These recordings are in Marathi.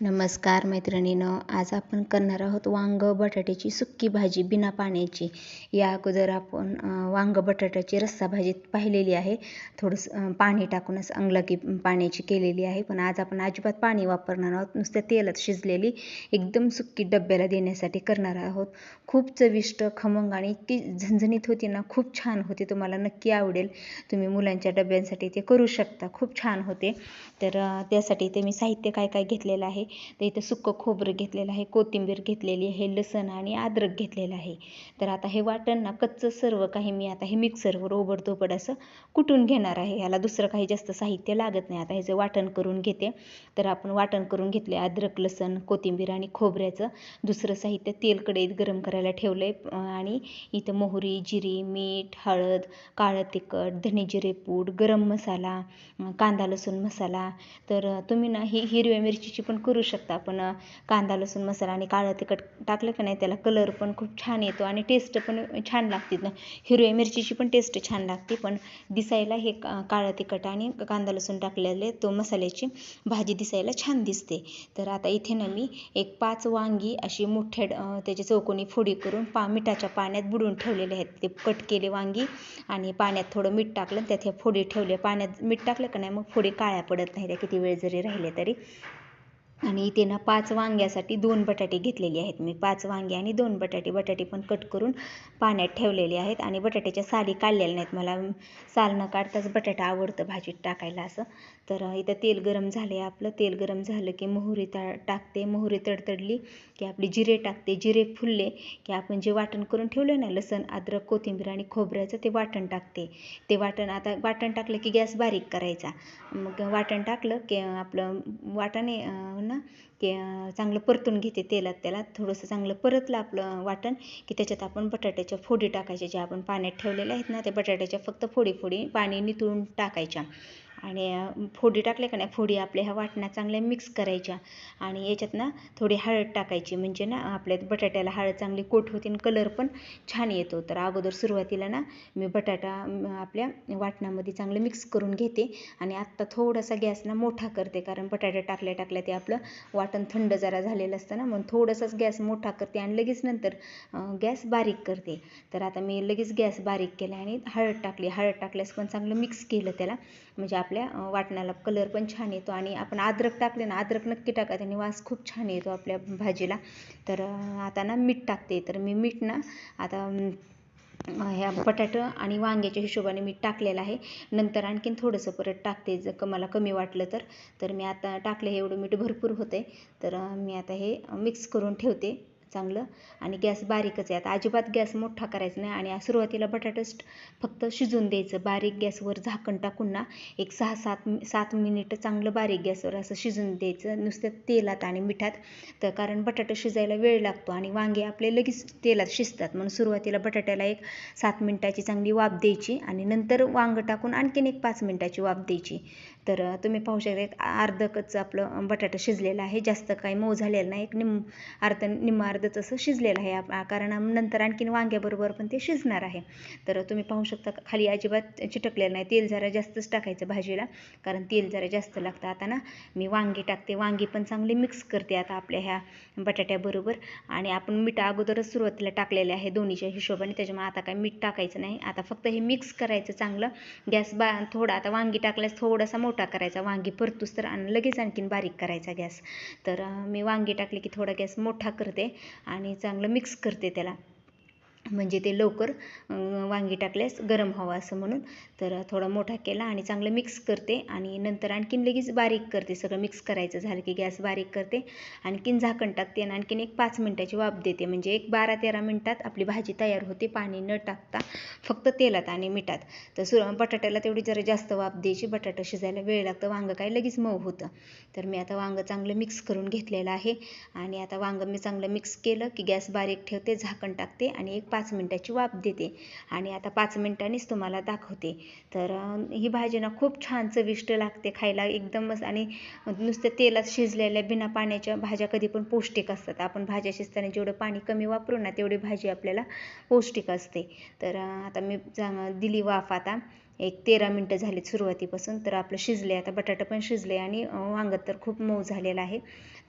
नमस्कार मैत्रिणीनं आज आपण करणार आहोत वांग बटाट्याची सुक्की भाजी बिना पाण्याची. या अगोदर आपण वांग बटाट्याची रस्सा भाजी पाहिलेली आहे. थोडंसं पाणी टाकूनच अंगलकी पाण्याची केलेली आहे. पण आज आपण अजिबात पाणी वापरणार आहोत. नुसत्या तेलात शिजलेली एकदम सुक्की डब्याला देण्यासाठी करणार आहोत. खूप चविष्ट खमंग आणि इतकी झणझणीत होती ना खूप छान होते. तुम्हाला नक्की आवडेल. तुम्ही मुलांच्या डब्यांसाठी ते करू शकता. खूप छान होते. तर त्यासाठी ते मी साहित्य काय काय घेतलेलं आहे तर इथं सुक्कं खोबरं घेतलेलं आहे कोथिंबीर घेतलेली आहे लसण आणि अद्रक घेतलेलं आहे. तर आता हे वाटण ना कच्चं सर्व काही मी आता हे मिक्सरवर ओबडधोबड असं कुटून घेणार आहे. ह्याला दुसरं काही जास्त साहित्य लागत नाही. आता ह्याचं वाटण करून घेते तर आपण वाटण करून घेतले अद्रक लसण कोथिंबीर आणि खोबऱ्याचं. दुसरं साहित्य तेल कढईत गरम करायला ठेवलं आहे आणि इथं मोहरी जिरी मीठ हळद काळं तिखट धने पूड गरम मसाला कांदा लसूण मसाला. तर तुम्ही ना ही हिरव्या मिरचीची पण करू करू शकता पण कांदा लसूण मसाला आणि काळं तिखट टाकलं का नाही त्याला कलर पण खूप छान येतो आणि टेस्ट पण छान लागते. ना हिरव्या मिरचीची पण टेस्ट छान लागते पण दिसायला हे काळं तिखट आणि कांदा लसूण टाकलेले तो मसाल्याची भाजी दिसायला छान दिसते. तर आता इथे ना मी एक पाच वांगी अशी मोठ्या त्याची चौकोनी फोडी करून पा मिठाच्या पाण्यात बुडून ठेवलेले आहेत. ते कट केले वांगी आणि पाण्यात थोडं मीठ टाकलं त्यात ह्या फोडी ठेवले. पाण्यात मीठ टाकलं का नाही मग फोडी काळ्या पडत नाही त्या किती वेळ जरी राहिले तरी. आणि इथे ना पाच वांग्यासाठी दोन बटाटे घेतलेले आहेत मी. पाच वांगे आणि दोन बटाटे. बटाटे पण कट करून पाण्यात ठेवलेले आहेत आणि बटाट्याच्या साली काढलेल्या नाहीत. मला साल न काढताच बटाटा आवडतं भाजीत टाकायला असं. तर इथं तेल गरम झाले आपलं. तेल गरम झालं की मोहरी ता टाकते. मोहरी तडतडली की आपली जिरे टाकते. जिरे फुलले की आपण जे वाटण करून ठेवलं ना लसण अद्रक कोथिंबीर आणि खोबऱ्याचं ते वाटण टाकते. ते वाटण आता वाटण टाकलं की गॅस बारीक करायचा. मग वाटण टाकलं की आपलं वाटाणे ना की चांगलं परतून घेते तेलात. त्याला थोडंसं चांगलं परतलं आपलं वाटण की त्याच्यात आपण बटाट्याच्या फोडी टाकायच्या ज्या आपण पाण्यात ठेवलेल्या आहेत ना त्या बटाट्याच्या फक्त फोडी फोडी पाणी नितळून टाकायच्या. आणि फोडी टाकल्या का नाही फोडी आपल्या ह्या वाटण्यात चांगल्या मिक्स करायच्या. आणि याच्यात ना थोडी हळद टाकायची म्हणजे ना आपल्या बटाट्याला हळद चांगली कोट होते आणि कलर पण छान येतो. तर अगोदर सुरुवातीला ना मी बटाटा आपल्या वाटणामध्ये चांगलं मिक्स करून घेते आणि आत्ता थोडासा गॅस ना मोठा करते कारण बटाटा टाकल्या टाकल्या ते आपलं वाटण थंड जरा झालेलं असतं ना म्हणून थोडंसंच गॅस मोठा करते आणि लगेच नंतर गॅस बारीक करते. तर आता मी लगेच गॅस बारीक केला आणि हळद टाकली. हळद टाकल्यास पण चांगलं मिक्स केलं त्याला. म्हणजे आपल्या वाटणाला कलर पण छान येतो आणि आपण अद्रक टाकले ना अद्रक नक्की टाका त्याने वास खूप छान येतो आपल्या भाजीला. तर आता ना मीठ टाकते तर मी मीठ ना आता ह्या बटाटं आणि वांग्याच्या हिशोबाने मी टाकलेलं आहे. नंतर आणखीन थोडंसं परत टाकते जर मला कमी वाटलं तर. तर मी आता टाकलं हे एवढं मीठ भरपूर होते तर मी आता हे मिक्स करून ठेवते. चांगलं. आणि गॅस बारीकच आहे. आता अजिबात गॅस मोठा करायचा नाही आणि सुरुवातीला बटाटस फक्त शिजून द्यायचं. बारीक गॅसवर झाकण टाकून ना एक सहा सात सात मिनिटं चांगलं बारीक गॅसवर असं शिजून द्यायचं. नुसतं तेलात आणि मिठात. तर कारण बटाटा शिजायला वेळ लागतो आणि वांगे आपले लगेच तेलात शिजतात. म्हणून सुरुवातीला बटाट्याला एक सात मिनिटाची चांगली वाफ द्यायची आणि नंतर वांग टाकून आणखीन एक पाच मिनिटाची वाफ द्यायची. तर तुम्ही पाहू शकता एक अर्धकच आपलं बटाटा शिजलेलं आहे. जास्त काही मऊ झालेलं नाही. एक निम अर्ध निम्मा अर्धच तसं शिजलेलं आहे. कारण नंतर आणखीन वांग्याबरोबर पण ते शिजणार आहे. तर तुम्ही पाहू शकता खाली अजिबात चिटकलेलं नाही. तेल जरा जास्तच टाकायचं भाजीला कारण तेल जरा जास्त लागतं. आता ना मी वांगी टाकते. वांगी पण चांगली मिक्स करते आता आपल्या ह्या बटाट्याबरोबर. आणि आपण मीठ अगोदरच सुरुवातीला टाकलेले आहे दोन्हीच्या हिशोबाने. त्याच्यामुळे आता काय मीठ टाकायचं नाही. आता फक्त हे मिक्स करायचं चांगलं. गॅस बा थोडा आता वांगी टाकल्यास थोडासा मोठा करायचा. वांगी परतूस तर आणि लगेच आणखीन बारीक करायचा गॅस. तर मी वांगी टाकली की थोडा गॅस मोठा करते. आणि चांगलं मिक्स करते त्याला. म्हणजे ते लवकर वांगी टाकल्यास गरम हवं असं म्हणून. तर थोडा मोठा केला आणि चांगलं मिक्स करते आणि नंतर आणखीन लगेच बारीक करते. सगळं मिक्स करायचं झालं की गॅस बारीक करते. आणखीन झाकण टाकते आणि आणखीन एक पाच मिनटाची वाफ देते. म्हणजे एक बारा तेरा मिनटात आपली भाजी तयार होते. पाणी न टाकता फक्त तेलात आणि मिठात. तर सु बटाट्याला तेवढी जरा जास्त वाफ द्यायची. बटाटा शिजायला वेळ लागतं. वांगं काय लगेच मऊ होतं. तर मी आता वांगं चांगलं मिक्स करून घेतलेलं आहे. आणि आता वांगं मी चांगलं मिक्स केलं की गॅस बारीक ठेवते झाकण टाकते आणि एक पाच मिनटाची वाफ देते आणि आता पाच मिनटांनीच तुम्हाला दाखवते. तर ही भाजी ना खूप छान चविष्ट लागते खायला एकदमच आणि नुसत्या तेलात शिजलेल्या बिना पाण्याच्या भाज्या कधी पण पौष्टिक असतात. आपण भाज्या शिजताना जेवढं पाणी कमी वापरू ना तेवढी भाजी आपल्याला पौष्टिक असते. तर आता मी दिली वाफ आता. एक तेरा मिनटं झालीत सुरुवातीपासून तर आपलं शिजले आता बटाटा पण शिजले आणि वांगत वांगं तर खूप मऊ झालेलं आहे.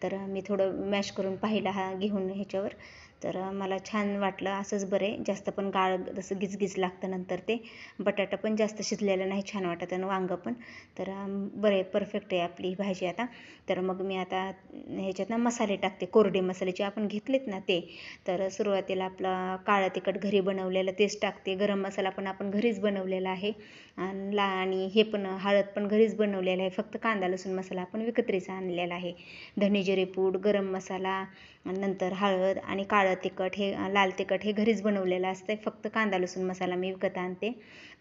तर मी थोडं मॅश करून पाहिला हा घेऊन ह्याच्यावर. तर मला छान वाटलं असंच बरं आहे. जास्त पण गाळ जसं गिजगिज लागतं नंतर ते. बटाटा पण जास्त शिजलेलं नाही छान वाटत आणि वांगं पण. तर बरं आहे परफेक्ट आहे आपली भाजी आता. तर मग मी आता ह्याच्यात ना मसाले टाकते कोरडे मसाले जे आपण घेतलेत ना ते. तर सुरुवातीला आपलं काळं तिखट घरी बनवलेलं तेच टाकते. गरम मसाला पण आपण घरीच बनवलेला आहे. आणि ला आणि हे पण हळद पण घरीच बनवलेलं आहे. फक्त कांदा लसूण मसाला आपण विकत्रीचा आणलेला आहे. धने जिरे पूड गरम मसाला नंतर हळद आणि काळं तिखट हे लाल तिखट हे घरीच बनवलेलं असतं फक्त कांदा लसूण मसाला मी विकत आणते.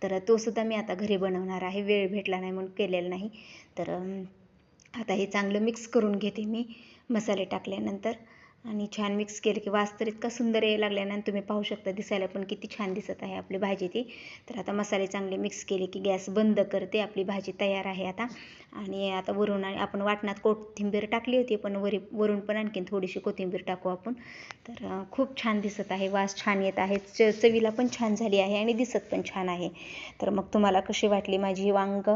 तर तो सुद्धा मी आता घरी बनवणार आहे. वेळ भेटला नाही म्हणून केलेला नाही. तर आता हे चांगलं मिक्स करून घेते मी मसाले टाकल्यानंतर. आणि छान मिक्स केलं की वास तर इतका सुंदर यायला लागल्यानंतर तुम्ही पाहू शकता दिसायला पण किती छान दिसत आहे आपली भाजी ती. तर आता मसाले चांगले मिक्स केले की गॅस बंद करते आपली भाजी तयार आहे आता. आणि आता वरून आणि आपण वाटणात कोथिंबीर टाकली होती पण वरी वरून पण आणखीन थोडीशी कोथिंबीर टाकू आपण. तर खूप छान दिसत आहे वास छान येत आहे च चवीला पण छान झाली आहे आणि दिसत पण छान आहे. तर मग तुम्हाला कशी वाटली माझी वांग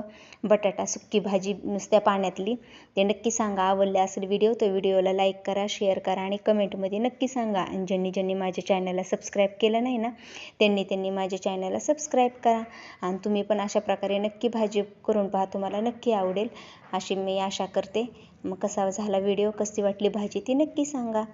बटाटा सुक्की भाजी नुसत्या पाण्यातली? ते नक्की सांगा आवडले असेल व्हिडिओ तर व्हिडिओला लाईक करा शेअर करा आणि कमेंटमध्ये नक्की सांगा. आणि ज्यांनी ज्यांनी माझ्या चॅनलला सबस्क्राईब केलं नाही ना त्यांनी त्यांनी माझ्या चॅनलला सबस्क्राईब करा. आणि तुम्ही पण अशा प्रकारे नक्की भाजी करून पहा तुम्हाला नक्की आवडेल. अशी मी आशा करते. मग कसा झाला व्हिडिओ कशी वाटली भाजी ती नक्की सांगा.